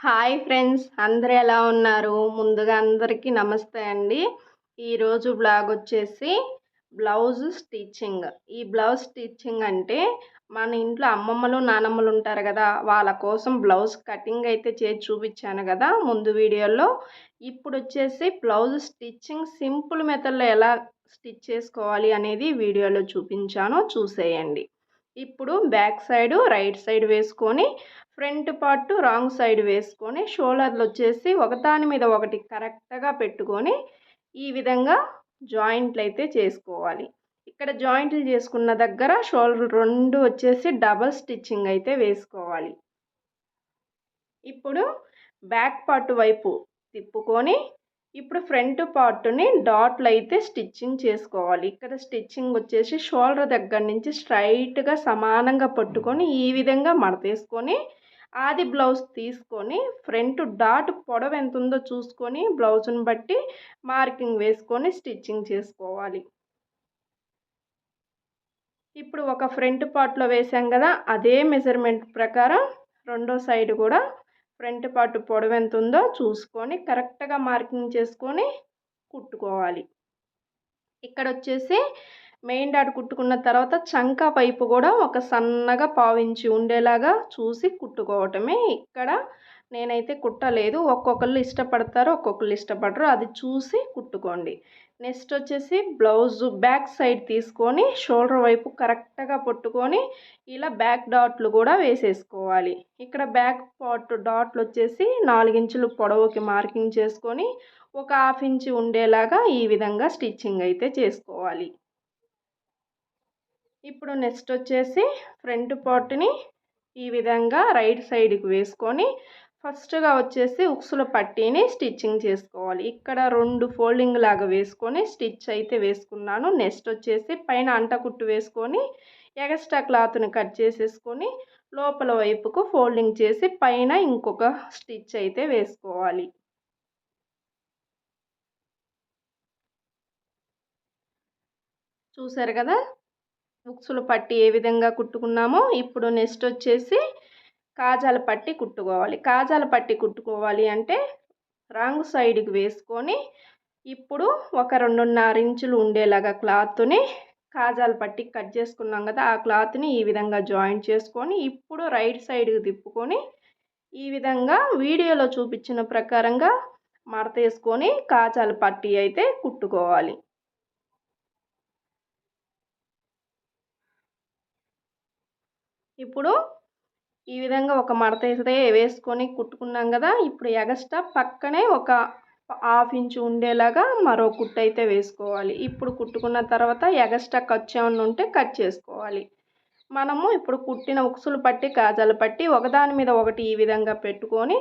Hi friends అందరూ ఎలా ఉన్నారు? ముందుగా అందరికీ నమస్తే అండి. ఈరోజు బ్లాగ్ వచ్చేసి బ్లౌజ్ స్టిచ్చింగ్. ఈ బ్లౌజ్ స్టిచ్చింగ్ అంటే మన ఇంట్లో అమ్మమ్మలు నానమ్మలు ఉంటారు కదా వాళ్ళ కోసం బ్లౌజ్ కటింగ్ అయితే చేసి చూపించాను కదా ముందు వీడియోలో. ఇప్పుడు వచ్చేసి బ్లౌజ్ స్టిచ్చింగ్ సింపుల్ మెథడ్లో ఎలా స్టిచ్ చేసుకోవాలి అనేది వీడియోలో చూపించాను. చూసేయండి. ఇప్పుడు బ్యాక్ సైడ్ రైట్ సైడ్ వేసుకొని ఫ్రంట్ పార్ట్ రాంగ్ సైడ్ వేసుకొని షోల్డర్లు వచ్చేసి ఒకదాని మీద ఒకటి కరెక్ట్గా పెట్టుకొని ఈ విధంగా జాయింట్లు అయితే చేసుకోవాలి. ఇక్కడ జాయింట్లు చేసుకున్న దగ్గర షోల్డర్ రెండు వచ్చేసి డబల్ స్టిచ్చింగ్ అయితే వేసుకోవాలి. ఇప్పుడు బ్యాక్ పార్ట్ వైపు తిప్పుకొని ఇప్పుడు ఫ్రంట్ పార్ట్ని డాట్లు అయితే స్టిచ్చింగ్ చేసుకోవాలి. ఇక్కడ స్టిచ్చింగ్ వచ్చేసి షోల్డర్ దగ్గర నుంచి స్ట్రైట్గా సమానంగా పట్టుకొని ఈ విధంగా మడతేసుకొని ఆది బ్లౌజ్ తీసుకొని ఫ్రంట్ డాట్ పొడవు ఎంత ఉందో చూసుకొని బ్లౌజ్ని బట్టి మార్కింగ్ వేసుకొని స్టిచ్చింగ్ చేసుకోవాలి. ఇప్పుడు ఒక ఫ్రంట్ పార్ట్లో వేసాం కదా అదే మెజర్మెంట్ ప్రకారం రెండో సైడ్ కూడా ఫ్రంట్ పార్ట్ పొడవు ఎంత ఉందో చూసుకొని కరెక్ట్గా మార్కింగ్ చేసుకొని కుట్టుకోవాలి. ఇక్కడ వచ్చేసి మెయిన్ డాట్ కుట్టుకున్న తర్వాత చంక పైపు కూడా ఒక సన్నగా పావించి ఉండేలాగా చూసి కుట్టుకోవటమే. ఇక్కడ నేనైతే కుట్టలేదు. ఒక్కొక్కళ్ళు ఇష్టపడతారు ఒక్కొక్కళ్ళు ఇష్టపడరు. అది చూసి కుట్టుకోండి. నెక్స్ట్ వచ్చేసి బ్లౌజ్ బ్యాక్ సైడ్ తీసుకొని షోల్డర్ వైపు కరెక్ట్గా పట్టుకొని ఇలా బ్యాక్ డాట్లు కూడా వేసేసుకోవాలి. ఇక్కడ బ్యాక్ పార్ట్ డాట్లు వచ్చేసి నాలుగించులు పొడవుకి మార్కింగ్ చేసుకొని ఒక హాఫ్ ఇంచ్ ఉండేలాగా ఈ విధంగా స్టిచ్చింగ్ అయితే చేసుకోవాలి. ఇప్పుడు నెక్స్ట్ వచ్చేసి ఫ్రంట్ పార్ట్ని ఈ విధంగా రైట్ సైడ్కి వేసుకొని ఫస్ట్గా వచ్చేసి ఉక్సుల పట్టీని స్టిచ్చింగ్ చేసుకోవాలి. ఇక్కడ రెండు ఫోల్డింగ్ లాగా వేసుకొని స్టిచ్ అయితే వేసుకున్నాను. నెక్స్ట్ వచ్చేసి పైన అంటకుట్టు వేసుకొని ఎగస్ట్రా క్లాత్ని కట్ చేసేసుకొని లోపల వైపుకు ఫోల్డింగ్ చేసి పైన ఇంకొక స్టిచ్ అయితే వేసుకోవాలి. చూసారు కదా? బుక్స్లు పట్టి ఏ విధంగా కుట్టుకున్నామో. ఇప్పుడు నెక్స్ట్ వచ్చేసి కాజాల పట్టి కుట్టుకోవాలి. కాజాల పట్టి కుట్టుకోవాలి అంటే రాంగ్ సైడ్కి వేసుకొని ఇప్పుడు ఒక రెండున్నర ఇంచులు ఉండేలాగా క్లాత్ని కాజాల పట్టి కట్ చేసుకున్నాం కదా ఆ క్లాత్ని ఈ విధంగా జాయింట్ చేసుకొని ఇప్పుడు రైట్ సైడ్కి తిప్పుకొని ఈ విధంగా వీడియోలో చూపించిన ప్రకారంగా మడత వేసుకొని కాజాల పట్టి అయితే కుట్టుకోవాలి. ఇప్పుడు ఈ విధంగా ఒక మడత అయితే వేసుకొని కుట్టుకున్నాం కదా ఇప్పుడు ఎగస్ట్రా పక్కనే ఒక హాఫ్ ఇంచు ఉండేలాగా మరో కుట్టు అయితే వేసుకోవాలి. ఇప్పుడు కుట్టుకున్న తర్వాత ఎగస్ట్రా ఖర్చు ఏమన్నా ఉంటే కట్ చేసుకోవాలి. మనము ఇప్పుడు కుట్టిన ఉక్సులు పట్టి కాజాలు పట్టి ఒకదాని మీద ఒకటి ఈ విధంగా పెట్టుకొని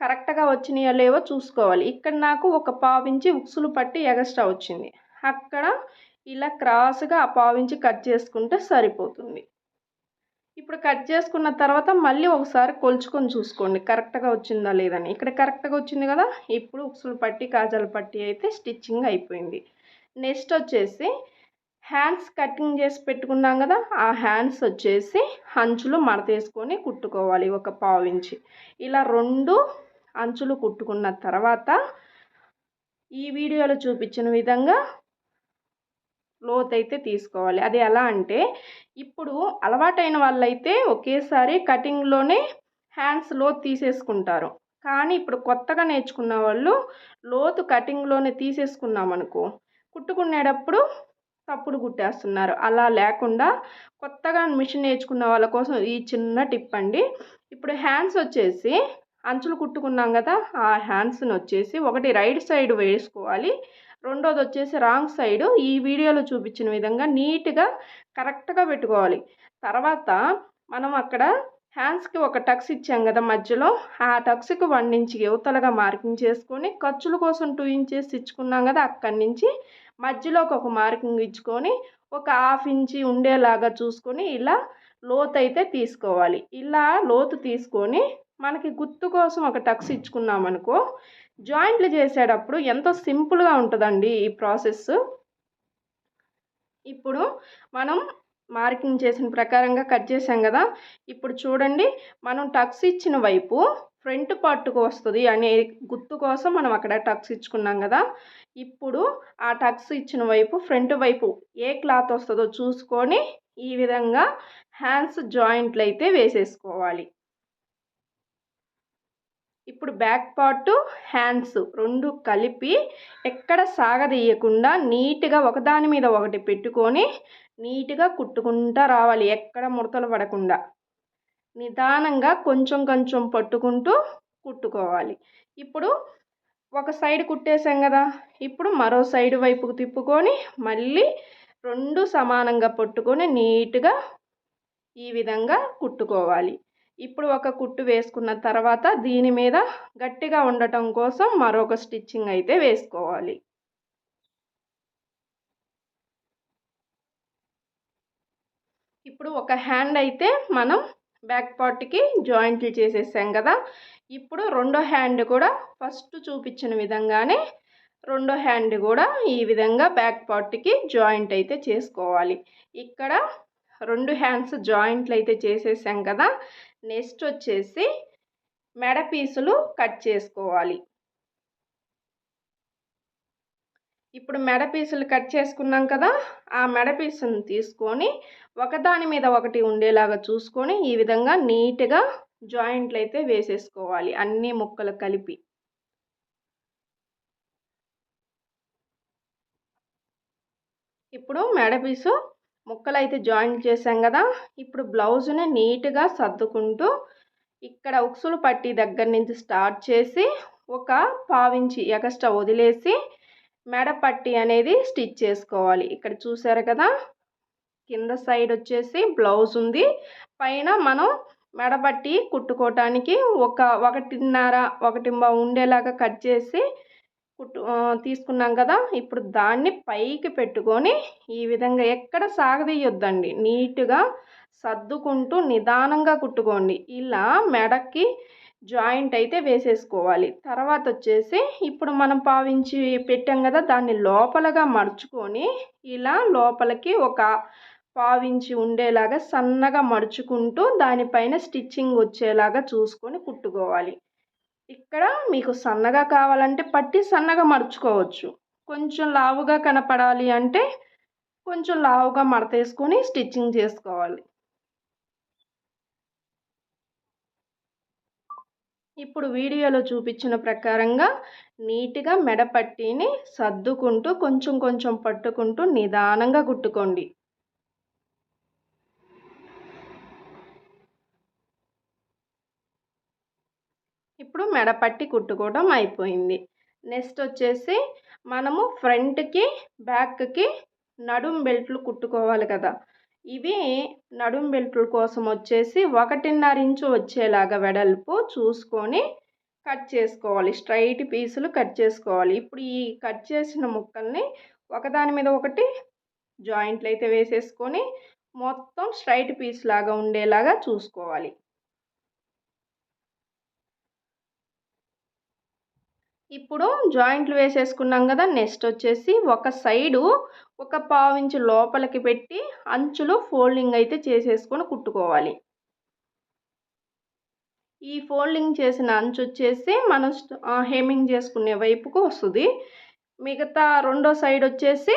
కరెక్ట్గా వచ్చినాయో లేవో చూసుకోవాలి. ఇక్కడ నాకు ఒక పావించి ఉక్సులు పట్టి ఎగస్ట్రా వచ్చింది. అక్కడ ఇలా క్రాస్గా ఆ పావించి కట్ చేసుకుంటే సరిపోతుంది. ఇప్పుడు కట్ చేసుకున్న తర్వాత మళ్ళీ ఒకసారి కొలుచుకొని చూసుకోండి. కరెక్ట్గా వచ్చిందా లేదని ఇక్కడ కరెక్ట్గా వచ్చింది కదా? ఇప్పుడు ఉక్సులు పట్టి కాజాలు పట్టి అయితే స్టిచ్చింగ్ అయిపోయింది. నెక్స్ట్ వచ్చేసి హ్యాండ్స్ కటింగ్ చేసి పెట్టుకున్నాం కదా? ఆ హ్యాండ్స్ వచ్చేసి అంచులు మడతేసుకొని కుట్టుకోవాలి ఒక పావు ఇంచి ఇలా రెండు అంచులు కుట్టుకున్న తర్వాత ఈ వీడియోలో చూపించిన విధంగా లోతైతే తీసుకోవాలి. అది ఎలా అంటే ఇప్పుడు అలవాటైన వాళ్ళైతే ఒకేసారి కటింగ్లోనే హ్యాండ్స్ లోతు తీసేసుకుంటారు. కానీ ఇప్పుడు కొత్తగా నేర్చుకున్న వాళ్ళు లోతు కటింగ్లోనే తీసేసుకున్నామనుకో కుట్టుకునేటప్పుడు తప్పుడు కుట్టేస్తున్నారు. అలా లేకుండా కొత్తగా మిషన్ నేర్చుకున్న వాళ్ళ కోసం ఈ చిన్న టిప్ అండి. ఇప్పుడు హ్యాండ్స్ వచ్చేసి అంచులు కుట్టుకున్నాం కదా ఆ హ్యాండ్స్ని వచ్చేసి ఒకటి రైట్ సైడ్ వేసుకోవాలి. రెండోది వచ్చేసి రాంగ్ సైడ్ ఈ వీడియోలో చూపించిన విధంగా నీట్గా కరెక్ట్గా పెట్టుకోవాలి. తర్వాత మనం అక్కడ హ్యాండ్స్కి ఒక టక్స్ ఇచ్చాం కదా మధ్యలో ఆ టక్స్కి వన్ ఇంచ్కి యువతలుగా మార్కింగ్ చేసుకొని ఖర్చుల కోసం టూ ఇంచెస్ ఇచ్చుకున్నాం కదా అక్కడి నుంచి మధ్యలోకి ఒక మార్కింగ్ ఇచ్చుకొని ఒక హాఫ్ ఇంచి ఉండేలాగా చూసుకొని ఇలా లోతు అయితే తీసుకోవాలి. ఇలా లోతు తీసుకొని మనకి గుర్తు కోసం ఒక టక్స్ ఇచ్చుకున్నాం అనుకో జాయింట్లు చేసేటప్పుడు ఎంతో సింపుల్గా ఉంటుందండి ఈ ప్రాసెస్. ఇప్పుడు మనం మార్కింగ్ చేసిన ప్రకారంగా కట్ చేసాం కదా ఇప్పుడు చూడండి మనం టక్స్ ఇచ్చిన వైపు ఫ్రంట్ పార్ట్కు వస్తుంది అనే గుర్తు కోసం మనం అక్కడ టక్స్ ఇచ్చుకున్నాం కదా ఇప్పుడు ఆ టక్స్ ఇచ్చిన వైపు ఫ్రంట్ వైపు ఏ క్లాత్ వస్తుందో చూసుకొని ఈ విధంగా హ్యాండ్స్ జాయింట్లు అయితే వేసేసుకోవాలి. ఇప్పుడు బ్యాక్ పార్ట్ హ్యాండ్స్ రెండు కలిపి ఎక్కడ సాగదీయకుండా నీట్గా ఒకదాని మీద ఒకటి పెట్టుకొని నీట్గా కుట్టుకుంటా రావాలి ఎక్కడ ముడతలు పడకుండా. నిదానంగా కొంచెం కొంచెం పట్టుకుంటూ కుట్టుకోవాలి. ఇప్పుడు ఒక సైడ్ కుట్టేసాం కదా ఇప్పుడు మరో సైడ్ వైపుకు తిప్పుకొని మళ్ళీ రెండు సమానంగా పట్టుకొని నీట్గా ఈ విధంగా కుట్టుకోవాలి. ఇప్పుడు ఒక కుట్టు వేసుకున్న తర్వాత దీని మీద గట్టిగా ఉండటం కోసం మరొక స్టిచ్చింగ్ అయితే వేసుకోవాలి. ఇప్పుడు ఒక హ్యాండ్ అయితే మనం బ్యాక్ పార్ట్కి జాయింట్లు చేసేసాం కదా. ఇప్పుడు రెండో హ్యాండ్ కూడా ఫస్ట్ చూపించిన విధంగానే రెండో హ్యాండ్ కూడా ఈ విధంగా బ్యాక్ పార్ట్కి జాయింట్ అయితే చేసుకోవాలి. ఇక్కడ రెండు హ్యాండ్స్ జాయింట్లు అయితే చేసేసాం కదా. నెక్స్ట్ వచ్చేసి మెడ పీసులు కట్ చేసుకోవాలి. ఇప్పుడు మెడ పీసులు కట్ చేసుకున్నాం కదా ఆ మెడ పీసును తీసుకొని ఒకదాని మీద ఒకటి ఉండేలాగా చూసుకొని ఈ విధంగా నీట్గా జాయింట్లు అయితే వేసేసుకోవాలి అన్ని ముక్కలు కలిపి. ఇప్పుడు మెడ పీసు ముక్కలు అయితే జాయింట్ చేసాం కదా ఇప్పుడు బ్లౌజ్ని నీట్గా సర్దుకుంటూ ఇక్కడ ఉక్సులు పట్టి దగ్గర నుంచి స్టార్ట్ చేసి ఒక పావించి ఎగస్ట్రా వదిలేసి మెడ పట్టి అనేది స్టిచ్ చేసుకోవాలి. ఇక్కడ చూసారు కదా కింద సైడ్ వచ్చేసి బ్లౌజ్ ఉంది. పైన మనం మెడబట్టి కుట్టుకోవటానికి ఒక ఒకటిన్నర ఒకటి ఉండేలాగా కట్ చేసి కుట్టు తీసుకున్నాం కదా ఇప్పుడు దాన్ని పైకి పెట్టుకొని ఈ విధంగా ఎక్కడ సాగదీయొద్దండి. నీట్గా సర్దుకుంటూ నిదానంగా కుట్టుకోండి. ఇలా మెడకి జాయింట్ అయితే వేసేసుకోవాలి. తర్వాత వచ్చేసి ఇప్పుడు మనం పావించి పెట్టాం కదా దాన్ని లోపలగా మడుచుకొని ఇలా లోపలికి ఒక పావించి ఉండేలాగా సన్నగా మడుచుకుంటూ దానిపైన స్టిచ్చింగ్ వచ్చేలాగా చూసుకొని కుట్టుకోవాలి. ఇక్కడ మీకు సన్నగా కావాలంటే పట్టి సన్నగా మడుచుకోవచ్చు. కొంచెం లావుగా కనపడాలి అంటే కొంచెం లావుగా మడతేసుకొని స్టిచ్చింగ్ చేసుకోవాలి. ఇప్పుడు వీడియోలో చూపించిన ప్రకారంగా నీట్గా మెడపట్టిని సర్దుకుంటూ కొంచెం కొంచెం పట్టుకుంటూ నిదానంగా కుట్టుకోండి. ఇప్పుడు మెడపట్టి కుట్టుకోవడం అయిపోయింది. నెక్స్ట్ వచ్చేసి మనము ఫ్రంట్కి బ్యాక్కి నడుం బెల్ట్లు కుట్టుకోవాలి కదా. ఇవి నడుం బెల్ట్ల కోసం వచ్చేసి ఒకటిన్నర ఇంచు వచ్చేలాగా వెడల్పు చూసుకొని కట్ చేసుకోవాలి. స్ట్రైట్ పీసులు కట్ చేసుకోవాలి. ఇప్పుడు ఈ కట్ చేసిన ముక్కల్ని ఒకదాని మీద ఒకటి జాయింట్లు అయితే వేసేసుకొని మొత్తం స్ట్రైట్ పీస్ లాగా ఉండేలాగా చూసుకోవాలి. ఇప్పుడు జాయింట్లు వేసేసుకున్నాం కదా నెక్స్ట్ వచ్చేసి ఒక సైడు ఒక పావించు లోపలికి పెట్టి అంచులు ఫోల్డింగ్ అయితే చేసేసుకొని కుట్టుకోవాలి. ఈ ఫోల్డింగ్ చేసిన అంచు వచ్చేసి మనం హేమింగ్ చేసుకునే వైపుకు వస్తుంది. మిగతా రెండో సైడ్ వచ్చేసి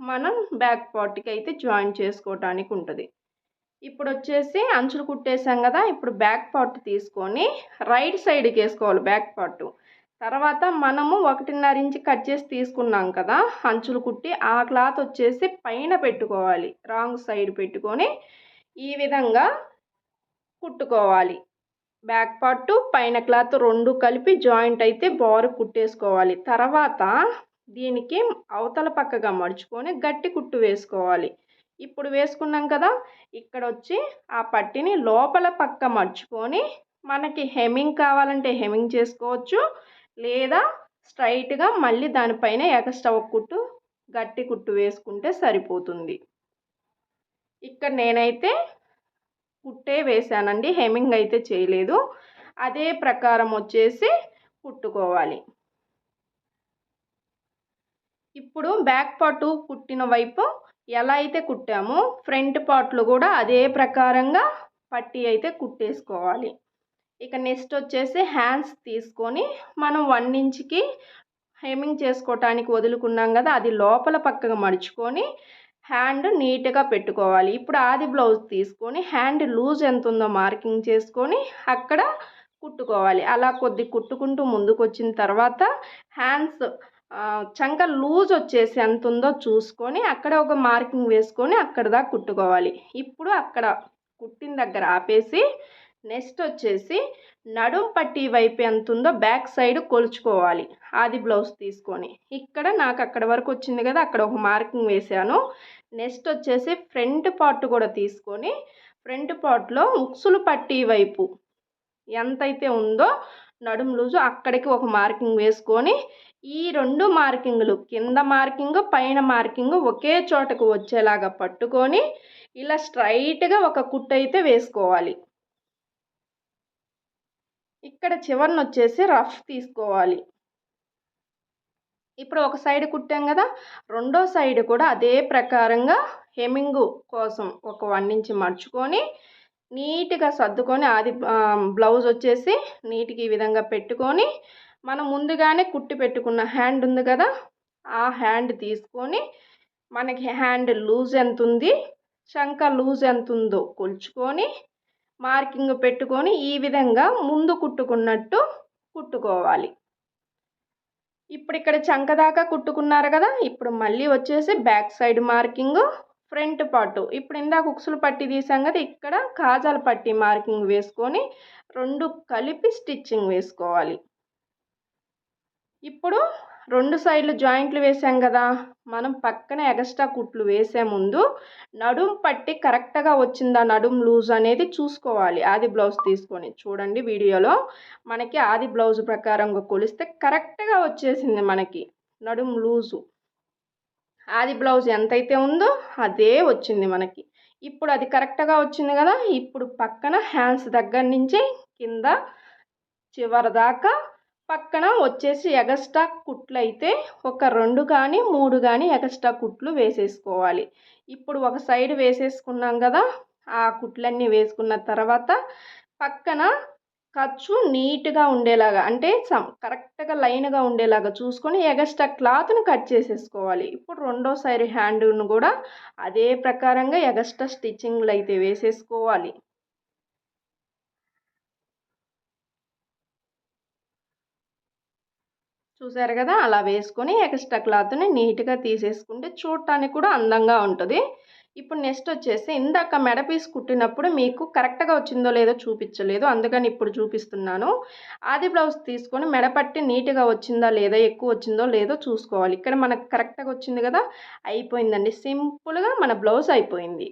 మనం బ్యాక్ పార్ట్కి అయితే జాయిన్ చేసుకోవటానికి ఉంటుంది. ఇప్పుడు వచ్చేసి అంచులు కుట్టేసాం కదా ఇప్పుడు బ్యాక్ పార్ట్ తీసుకొని రైట్ సైడ్కి వేసుకోవాలి బ్యాక్ పార్ట్. తర్వాత మనము ఒకటిన్నర ఇంచ్ కట్ చేసి తీసుకున్నాం కదా అంచులు కుట్టి ఆ క్లాత్ వచ్చేసి పైన పెట్టుకోవాలి. రాంగ్ సైడ్ పెట్టుకొని ఈ విధంగా కుట్టుకోవాలి. బ్యాక్ పార్ట్ పైన క్లాత్ రెండు కలిపి జాయింట్ అయితే బారు కుట్టేసుకోవాలి. తర్వాత దీనికి అవతల పక్కగా మడుచుకొని గట్టి కుట్టు వేసుకోవాలి. ఇప్పుడు వేసుకున్నాం కదా ఇక్కడ వచ్చి ఆ పట్టిని లోపల పక్క మడుచుకొని మనకి హెమింగ్ కావాలంటే హెమింగ్ చేసుకోవచ్చు. లేదా స్ట్రైట్గా మళ్ళీ దానిపైన ఎగస్ట్రా ఒక కుట్టు గట్టి కుట్టు వేసుకుంటే సరిపోతుంది. ఇక్కడ నేనైతే కుట్టే వేసానండి హెమింగ్ అయితే చేయలేదు. అదే ప్రకారం వచ్చేసి కుట్టుకోవాలి. ఇప్పుడు బ్యాక్ పాటు కుట్టిన వైపు ఎలా అయితే కుట్టామో ఫ్రంట్ పార్ట్లు కూడా అదే ప్రకారంగా పట్టి అయితే కుట్టేసుకోవాలి. ఇక నెక్స్ట్ వచ్చేసి హ్యాండ్స్ తీసుకొని మనం వన్ ఇంచ్కి హెమ్మింగ్ చేసుకోవటానికి వదులుకున్నాం కదా అది లోపల పక్కగా మడుచుకొని హ్యాండ్ నీట్గా పెట్టుకోవాలి. ఇప్పుడు ఆది బ్లౌజ్ తీసుకొని హ్యాండ్ లూజ్ ఎంత ఉందో మార్కింగ్ చేసుకొని అక్కడ కుట్టుకోవాలి. అలా కొద్ది కుట్టుకుంటూ ముందుకు వచ్చిన తర్వాత హ్యాండ్స్ చంక లూజ్ వచ్చేసి ఎంత ఉందో చూసుకొని అక్కడ ఒక మార్కింగ్ వేసుకొని అక్కడ దాకా కుట్టుకోవాలి. ఇప్పుడు అక్కడ కుట్టిన దగ్గర ఆపేసి నెక్స్ట్ వచ్చేసి నడుం పట్టి వైపు ఎంత ఉందో బ్యాక్ సైడ్ కొలుచుకోవాలి. అది బ్లౌజ్ తీసుకొని. ఇక్కడ నాకు అక్కడ వరకు వచ్చింది కదా అక్కడ ఒక మార్కింగ్ వేసాను నెక్స్ట్ వచ్చేసి ఫ్రంట్ పార్ట్ కూడా తీసుకొని ఫ్రంట్ పార్ట్లో ఉక్సులు పట్టి వైపు ఎంతైతే ఉందో నడుం లూజు అక్కడికి ఒక మార్కింగ్ వేసుకొని ఈ రెండు మార్కింగ్లు కింద మార్కింగ్ పైన మార్కింగ్ ఒకే చోటకు వచ్చేలాగా పట్టుకొని ఇలా స్ట్రైట్గా ఒక కుట్టు అయితే వేసుకోవాలి. ఇక్కడ చివరిని వచ్చేసి రఫ్ తీసుకోవాలి. ఇప్పుడు ఒక సైడ్ కుట్టాం కదా రెండో సైడ్ కూడా అదే ప్రకారంగా హెమింగ్ కోసం ఒక వన్ ఇంచ్ మడుచుకొని నీట్గా సర్దుకొని అది బ్లౌజ్ వచ్చేసి నీట్గా ఈ విధంగా పెట్టుకొని మనం ముందుగానే కుట్టి పెట్టుకున్న హ్యాండ్ ఉంది కదా ఆ హ్యాండ్ తీసుకొని మనకి హ్యాండ్ లూజ్ ఎంత ఉంది చంక లూజ్ ఎంత ఉందో కొలుచుకొని మార్కింగ్ పెట్టుకొని ఈ విధంగా ముందు కుట్టుకున్నట్టు కుట్టుకోవాలి. ఇప్పుడు ఇక్కడ చంక దాకా కుట్టుకున్నారు కదా ఇప్పుడు మళ్ళీ వచ్చేసి బ్యాక్ సైడ్ మార్కింగ్ ఫ్రంట్ పట్టు ఇప్పుడు ఇందాక ఉక్సులు పట్టి తీసాం కదా ఇక్కడ కాజాల పట్టి మార్కింగ్ వేసుకొని రెండు కలిపి స్టిచ్చింగ్ వేసుకోవాలి. ఇప్పుడు రెండు సైడ్లు జాయింట్లు వేసాం కదా మనం పక్కన ఎగస్ట్రా కుట్లు వేసే ముందు నడుం పట్టి కరెక్ట్గా వచ్చిందా నడుం లూజ్ అనేది చూసుకోవాలి. ఆది బ్లౌజ్ తీసుకొని చూడండి వీడియోలో. మనకి ఆది బ్లౌజ్ ప్రకారంగా కొలిస్తే కరెక్ట్గా వచ్చేసింది మనకి నడుం లూజు. ఆది బ్లౌజ్ ఎంతైతే ఉందో అదే వచ్చింది మనకి. ఇప్పుడు అది కరెక్ట్గా వచ్చింది కదా ఇప్పుడు పక్కన హ్యాండ్స్ దగ్గర నుంచి కింద చివరి దాకా పక్కన వచ్చేసి ఎగస్ట్రా కుట్లు అయితే ఒక రెండు కానీ మూడు కానీ ఎగస్ట్రా కుట్లు వేసేసుకోవాలి. ఇప్పుడు ఒక సైడ్ వేసేసుకున్నాం కదా ఆ కుట్లన్నీ వేసుకున్న తర్వాత పక్కన ఖర్చు నీట్గా ఉండేలాగా అంటే సమ్ కరెక్ట్గా లైన్గా ఉండేలాగా చూసుకొని ఎగస్ట్రా క్లాత్ని కట్ చేసేసుకోవాలి. ఇప్పుడు రెండో సైడ్ హ్యాండ్ను కూడా అదే ప్రకారంగా ఎగస్ట్రా స్టిచ్చింగ్లు అయితే వేసేసుకోవాలి. చూసారు కదా అలా వేసుకొని ఎక్స్ట్రా క్లాత్ని నీట్గా తీసేసుకుంటే చూడటానికి కూడా అందంగా ఉంటుంది. ఇప్పుడు నెక్స్ట్ వచ్చేసి ఇందాక మెడ పీస్ కుట్టినప్పుడు మీకు కరెక్ట్గా వచ్చిందో లేదో చూపించలేదు అందుకని ఇప్పుడు చూపిస్తున్నాను. ఆది బ్లౌజ్ తీసుకొని మెడపట్టి నీట్గా వచ్చిందా లేదా ఎక్కువ వచ్చిందో లేదో చూసుకోవాలి. ఇక్కడ మనకు కరెక్ట్గా వచ్చింది కదా అయిపోయిందండి. సింపుల్గా మన బ్లౌజ్ అయిపోయింది.